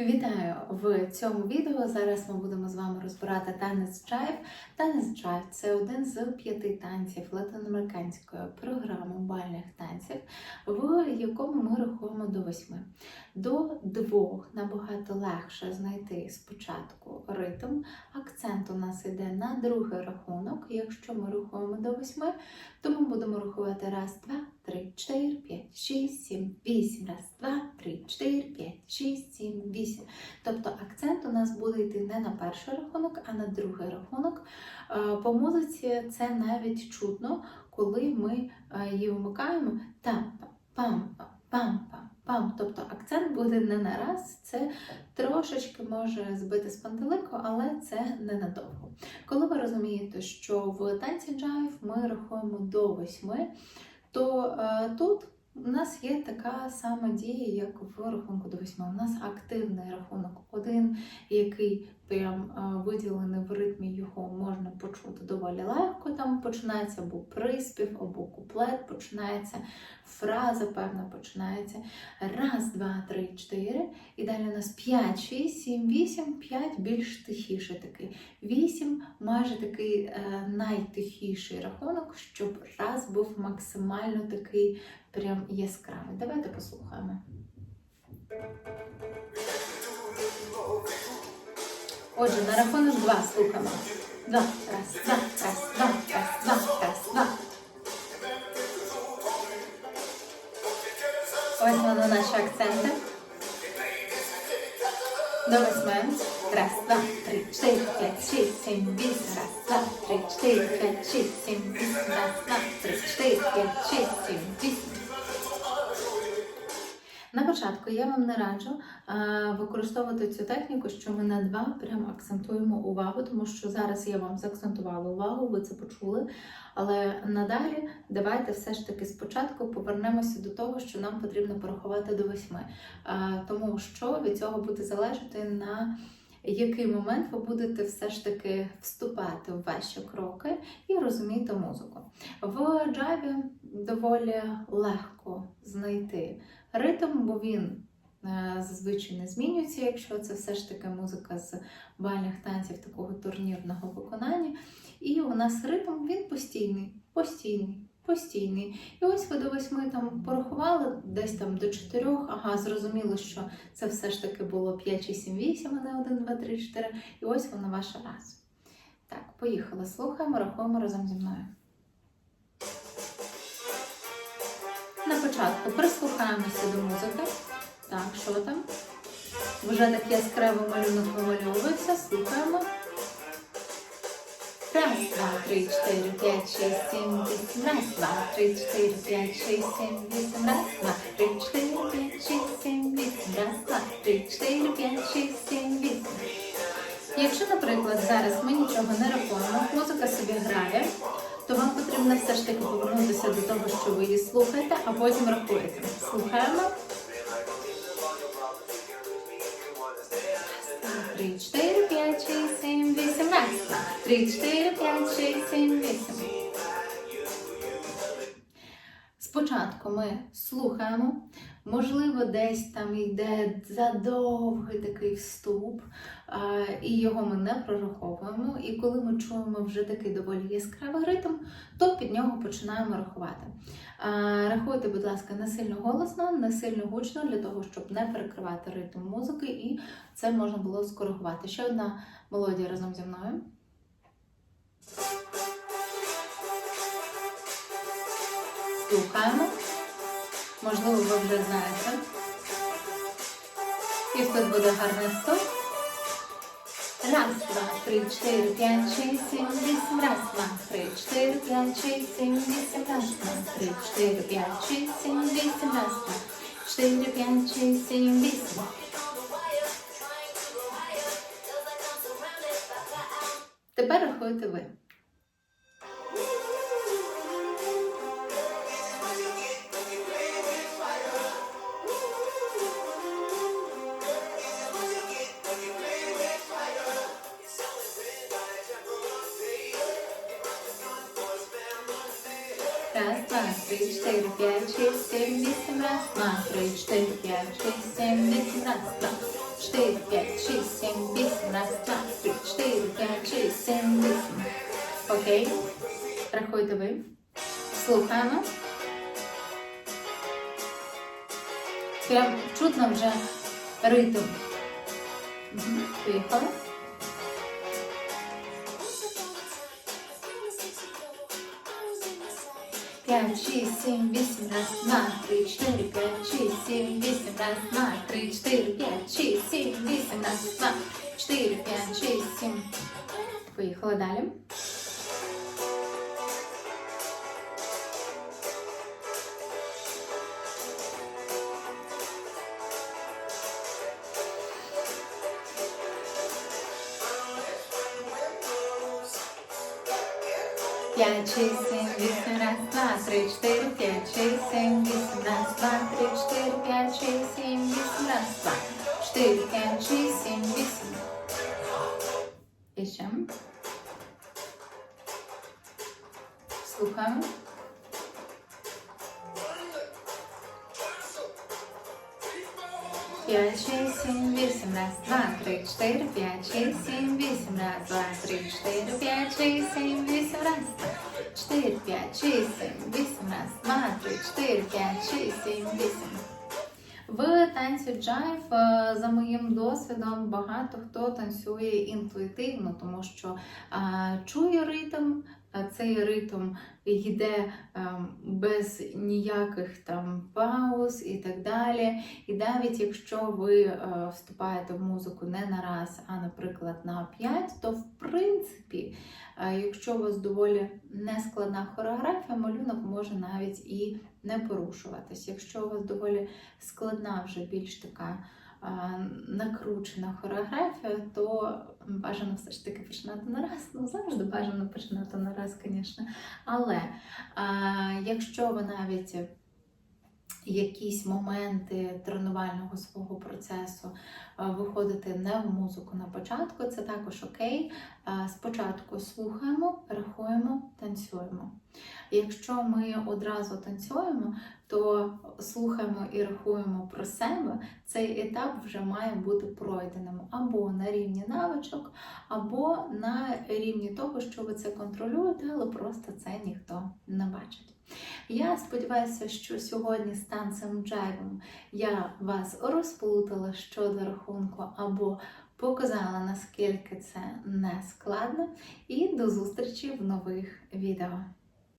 Вітаю в цьому відео. Зараз ми будемо з вами розбирати танець джайв. Танець джайв це один з п'яти танців латиноамериканської програми бальних танців, в якому ми рахуємо до восьми. До двох набагато легше знайти спочатку ритм. Акцент у нас йде на другий рахунок. Якщо ми рахуємо до восьми, то ми будемо рахувати раз, два, три, чотири, п'ять, шість, сім, вісім. Раз, два, три, чотири, п'ять, шість, сім, вісім. Тобто акцент у нас буде йти не на перший рахунок, а на другий рахунок. Е, По музиці це навіть чутно, коли ми е, її вмикаємо там пам пам пам пам. Тобто акцент буде не на раз, це трошечки може збити з пантелику, але це ненадовго. Коли ви розумієте, що в танці джайв ми рахуємо до восьми, то е, тут у нас є така сама дія, як в рахунку до восьми. У нас активний рахунок один, який прям виділений в ритмі, його можна почути доволі легко. Там починається або приспів, або куплет, починається фраза, певна починається. Раз, два, три, чотири. І далі у нас 5, 6, 7, 8, 5 більш тихіший такий. 8 майже такий е, найтихіший рахунок, щоб раз був максимально такий прям яскравий. Давайте послухаємо. Отже, на рахунок два слухаємо. Два, раз, два, раз, два, раз, два, раз, два. Ось воно наші акценти. До восьми. Раз, два, три, чотири, п'ять, шість, сім, вісім. Раз, два, три, чотири, п'ять, шість, сім, вісім. Раз, два, три, чотири, п'ять, шість, сім, вісім. На початку я вам не раджу е, використовувати цю техніку, що ми на два прям акцентуємо увагу, тому що зараз я вам заакцентувала увагу, ви це почули. Але надалі давайте все ж таки спочатку повернемося до того, що нам потрібно порахувати до восьми, Е, тому що від цього буде залежати на який момент ви будете все ж таки вступати в ваші кроки і розуміти музику. В джаві доволі легко знайти ритм, бо він е, зазвичай не змінюється, якщо це все ж таки музика з бальних танців такого турнірного виконання. І у нас ритм він постійний, постійний. Постійний. І ось ви до восьми там порахували, десь там до чотирьох. Ага, зрозуміло, що це все ж таки було 5 чи 7, 8, а не 1, 2, 3, 4. І ось воно ваш раз. Так, поїхали. Слухаємо, рахуємо разом зі мною. Початку прислухаємося до музики. Так, що там? Вже так яскраво малюнок вимальовується. Слухаємо. Раз, два, три, чотири, п'ять, шість, сім, вісім. Раз, два, три, чотири, п'ять, шість, сім, вісім. Раз, два, три, чотири, п'ять, шість, сім, вісім. Раз, два, три, чотири, п'ять, шість, сім, вісім. Якщо, наприклад, зараз ми нічого не рахуємо, музика собі грає, то вам потрібно все ж таки повернутися до того, що ви її слухаєте, а потім рахуєте. Слухаємо. Спочатку ми слухаємо, можливо, десь там йде задовгий такий вступ, і його ми не прораховуємо. І коли ми чуємо вже такий доволі яскравий ритм, то під нього починаємо рахувати. Рахуйте, будь ласка, не сильно голосно, не сильно гучно, для того, щоб не перекривати ритм музики, і це можна було скоригувати. Ще одна мелодія разом зі мною. Слухаємо. Можливо, ви вже знаєте. І тут буде гарний стоп. Раз, два, три, чотири, п'ять, шість, сім, вісім. Раз, два, три, чотири, п'ять, шість, сім, вісім. Раз, два, три, чотири, п'ять, шість, сім, вісім. Раз, два, чотири, п'ять, шість, сім, вісім. Тепер рахуйте ви. Два, три, чотири, п'ять, сім, вісім. Раз, два, чотири, п'ять, сім, вісім. Раз, два, три, чотири, п'ять, шість, сім, вісім. Окей. Рахуйте ви. Слухаємо. Прям чутно вже ритм. Мгм. Поїхали. П'ять, шість, сім, вісім, раз, два, три, четыре, п'ять, шість, сім, вісім, раз, два, три, четыре, п'ять, шість, сім, вісім, раз, два, четыре, п'ять, шість, сім. Поїхали далі. gerçeksin Gitsin asla süreçleri gerçeksin Gitsin asla süreçleri gerçeksin Gitsin asla süreçleri gerçeksin Gitsin Geçem Słucham. 5, 6, 7, 8, раз, 2, 3, 4, 5, 6, 7, 8, раз, 2, 3, 4, 5, 6, 7, 8, раз, 4, 5, 6, 7, 8, раз, 2, 3, 4, 5, 6, 7, 8. В танці джайв, е, за моїм досвідом, багато хто танцює інтуїтивно, тому що а, чує ритм, цей ритм йде ем, без ніяких там пауз і так далі. І навіть якщо ви е, вступаєте в музику не на раз, а, наприклад, на 5, то в принципі, е, якщо у вас доволі нескладна хореографія, малюнок може навіть і не порушуватись. Якщо у вас доволі складна, вже більш така е, накручена хореографія, то бажано все ж таки починати на раз. Ну, завжди бажано починати на раз, звісно. Але якщо ви навіть якісь моменти тренувального свого процесу е, виходите не в музику на початку, це також окей. Е, Спочатку слухаємо, рахуємо, танцюємо. Якщо ми одразу танцюємо, то слухаємо і рахуємо про себе, цей етап вже має бути пройденим або на рівні навичок, або на рівні того, що ви це контролюєте, але просто це ніхто не бачить. Я сподіваюся, що сьогодні з танцем джайвом я вас розплутала щодо рахунку або показала, наскільки це не складно. І до зустрічі в нових відео.